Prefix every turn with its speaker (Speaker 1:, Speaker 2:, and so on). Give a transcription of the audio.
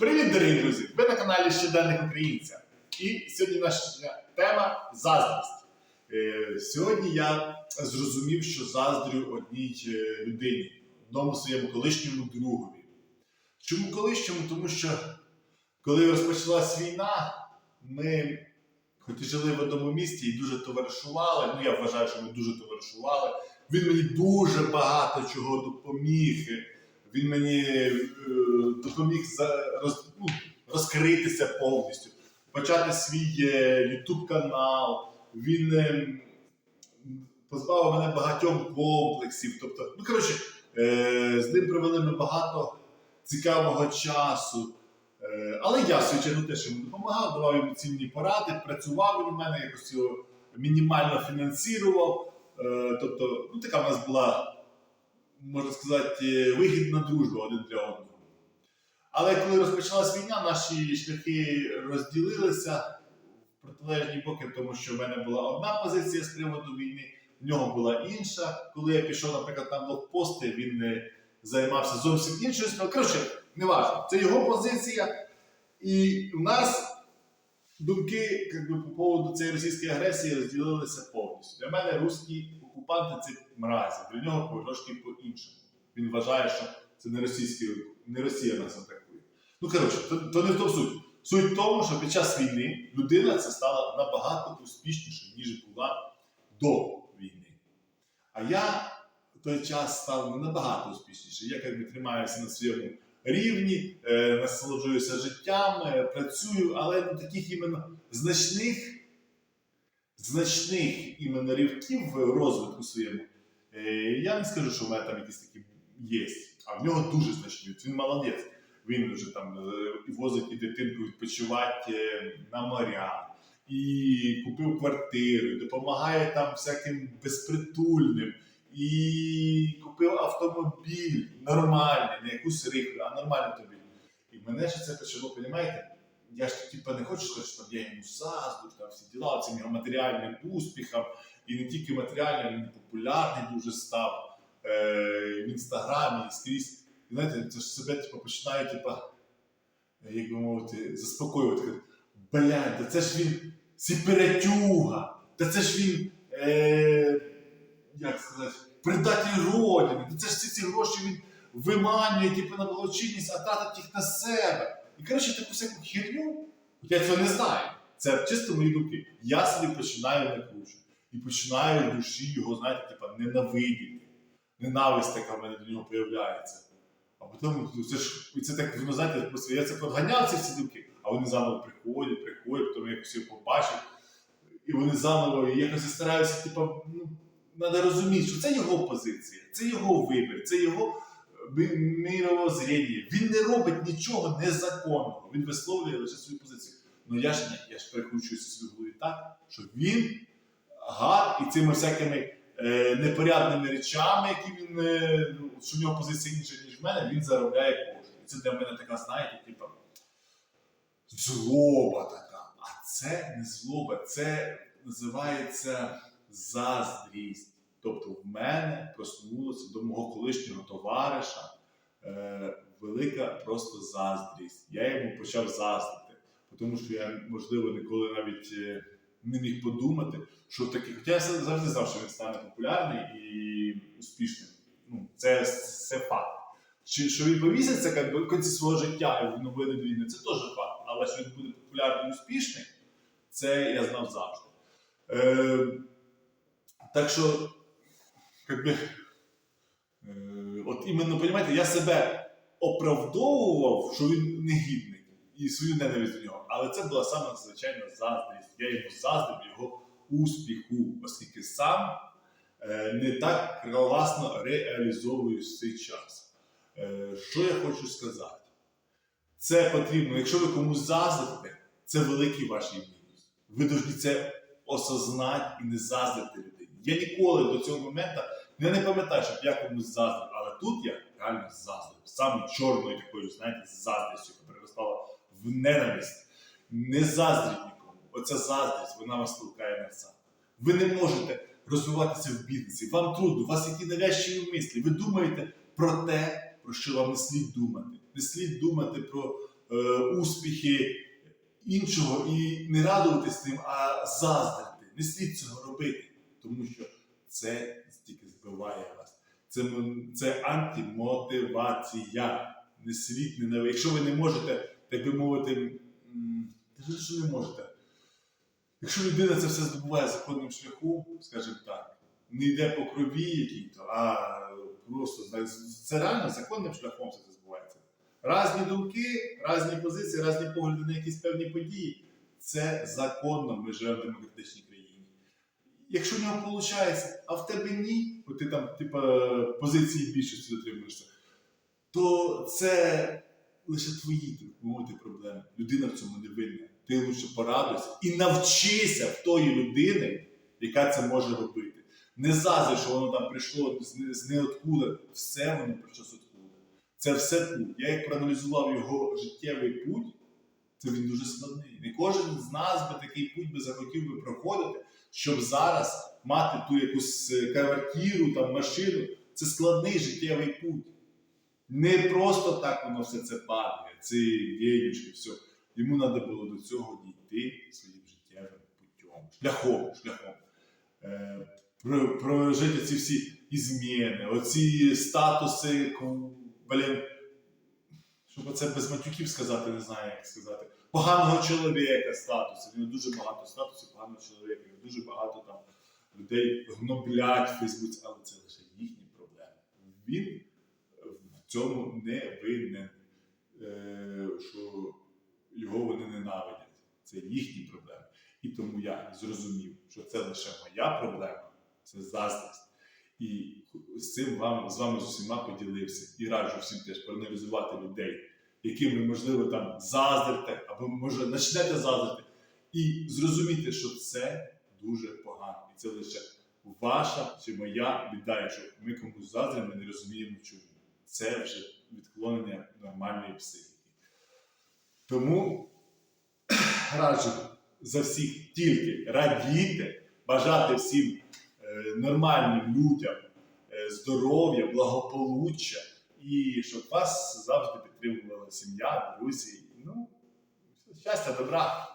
Speaker 1: Привіт, дорогі друзі! Ви на каналі Щоденник Українця. І сьогодні наша тема заздрість. Е, Сьогодні я зрозумів, що заздрю одній е, людині, одному своєму колишньому другові. Чому колишньому? Тому що коли розпочалась війна, ми, хоч і жили в одному місті і дуже товаришували, ну я вважаю, що ми дуже товаришували. Він мені дуже багато чого допоміг. Він мені е, допоміг ну, розкритися повністю, почати свій е, YouTube канал. Він е, позбавив мене багатьом комплексів. Тобто, ну коротше, з ним провели ми багато цікавого часу. Але я, чергу, теж йому допомагав, давав йому цінні поради, працював він у мене, якось його мінімально фінансував. Тобто, ну така в нас була можна сказати, вигідна дружба один для одного. Але коли розпочалась війна, наші шляхи розділилися в протилежні боки, тому що в мене була одна позиція з приводу війни, в нього була інша. Коли я пішов, наприклад, на блокпости, він займався зовсім іншою справою. Коротше, не важливо. Це його позиція. І в нас думки як би, по поводу цієї російської агресії розділилися повністю. Для мене русські окупанти це мразі, для нього трошки по-іншому. Він вважає, що це не, російські, не Росія нас атакує. Ну, коротше, то, то не в тому суть. Суть в тому, що під час війни людина це стала набагато успішніше, ніж була до війни. А я в той час став набагато успішніше. Я якби тримаюся на своєму рівні, е, насолоджуюся життям, е, працюю, але ну, таких іменно значних, значних іменно ривків в розвитку своєму. Е, я не скажу, що в мене там якісь такі є. А в нього дуже значні. Він молодець. Він вже там е, возить і дитинку відпочивати е, на моря, і купив квартиру, допомагає там всяким безпритульним, і купив автомобіль нормальний, не якусь рихлю, а нормальний автомобіль. І мене ж це почало, розумієте? Я ж типа не хочу сказати, що я йому заздрю, там всі діла, цим його матеріальним успіхам, і не тільки матеріальним, він популярний дуже став е, в інстаграмі і скрізь. Знаєте, це ж себе типу, починає, типа, як би мовити, заспокоювати. Блядь, та це ж він сіперетюга, та це ж він, е, як сказати, предатель родини, та це ж всі ці гроші він виманює типу, на благочинність, а тратить їх на себе. І коротше, таку всяку херню, я цього не знаю. Це чисто мої думки. Я собі починаю накручувати. І починаю в душі його, знаєте, типа, ненавидіти. Ненависть така в мене до нього появляється. А потім ну, це ж це так, воно знаєте, просто я це подганяв ці всі думки, а вони заново приходять, приходять, потім я якось їх побачив, і вони заново і якось я стараюся, типу, ну, треба розуміти, що це його позиція, це його вибір, це його мировоззріння. Він не робить нічого незаконного, він висловлює лише свою позицію. Ну я ж ні, я ж перекручуюся собі в голові так, що він гад і цими всякими е, непорядними речами, які він, е, ну, що в нього позиція інша, ніж в мене, він заробляє кошти. І це для мене така, знаєте, типу, злоба така. А це не злоба, це називається заздрість. Тобто в мене проснулося до мого колишнього товариша е, велика просто заздрість. Я йому почав заздрити, тому що я, можливо, ніколи навіть е, не міг подумати, що в таких. Хоча я завжди знав, що він стане популярний і успішним. Ну, це, це факт. Чи, що він повіситься в кінці свого життя і ну, вийде війни, це теж факт. Але що він буде популярний і успішний, це я знав завжди. Е, так що, як би, е, от іменно, розумієте, я себе оправдовував, що він негідний і свою ненависть до нього. Але це була саме звичайна заздрість. Я йому заздрив його успіху, оскільки сам е, не так класно реалізовую цей час. Е, що я хочу сказати? Це потрібно, якщо ви комусь заздрите, це великий ваш мінус. Ви повинні це осознати і не заздрити людині. Я ніколи до цього моменту я не пам'ятаю, щоб я комусь заздрив, але тут я реально заздрив. Саме чорною такою, знаєте, заздрістю, яка переростала в ненависть. Не заздріть нікому. Оця заздрість, вона вас толкає на це. Ви не можете розвиватися в бізнесі. Вам трудно, у вас які навязчиві мислі. Ви думаєте про те, про що вам не слід думати. Не слід думати про е, успіхи іншого і не радуватись ним, а заздрити. Не слід цього робити, тому що це тільки збиває вас. Це, це антимотивація. Не слід не Якщо ви не можете, так би мовити, що не можете. Якщо людина це все здобуває законним шляхом, скажімо так, не йде по крові якій-то, а просто це реально законним шляхом це збувається. Разні думки, різні позиції, різні погляди на якісь певні події. Це законно, ми живемо в демократичній. Якщо в нього виходить, а в тебе ні, бо ти там, типа, позиції більшості дотримуєшся, то це лише твої так мовити проблеми. Людина в цьому не винна. Ти лише порадуйся і навчися в тої людини, яка це може робити. Не заздрі, що воно там прийшло з, з неоткуда. Все воно прийшло з откуда. Це все тут. Я як проаналізував його життєвий путь, це він дуже складний. Не кожен з нас би такий путь би захотів би проходити, щоб зараз мати ту якусь е, квартиру, там, машину. Це складний життєвий путь. Не просто так воно все це падає, ці вєюшки, все. Йому треба було до цього дійти своїм життєвим путем, шляхом, шляхом. Е, прожити ці всі ізміни, оці статуси, блін, щоб це без матюків сказати, не знаю, як сказати. Поганого чоловіка статусу. У нього дуже багато статусів поганого чоловіка. і Дуже багато там людей гноблять в Фейсбуці, але це лише їхні проблеми. Він в цьому не винен, е, що його вони ненавидять. Це їхні проблеми. І тому я зрозумів, що це лише моя проблема, це заздрість. І з цим вам, з вами з усіма поділився. І раджу всім теж проаналізувати людей, яким ви, можливо, там заздрите, або може почнете заздрити, і зрозуміти, що це дуже погано. І це лише ваша чи моя біда, якщо ми комусь заздримо, не розуміємо чому. Це вже відклонення нормальної психіки. Тому раджу за всіх тільки радіти, бажати всім е, нормальним людям е, здоров'я, благополуччя і щоб вас завжди підтримувала сім'я, друзі. Ну, щастя, добра.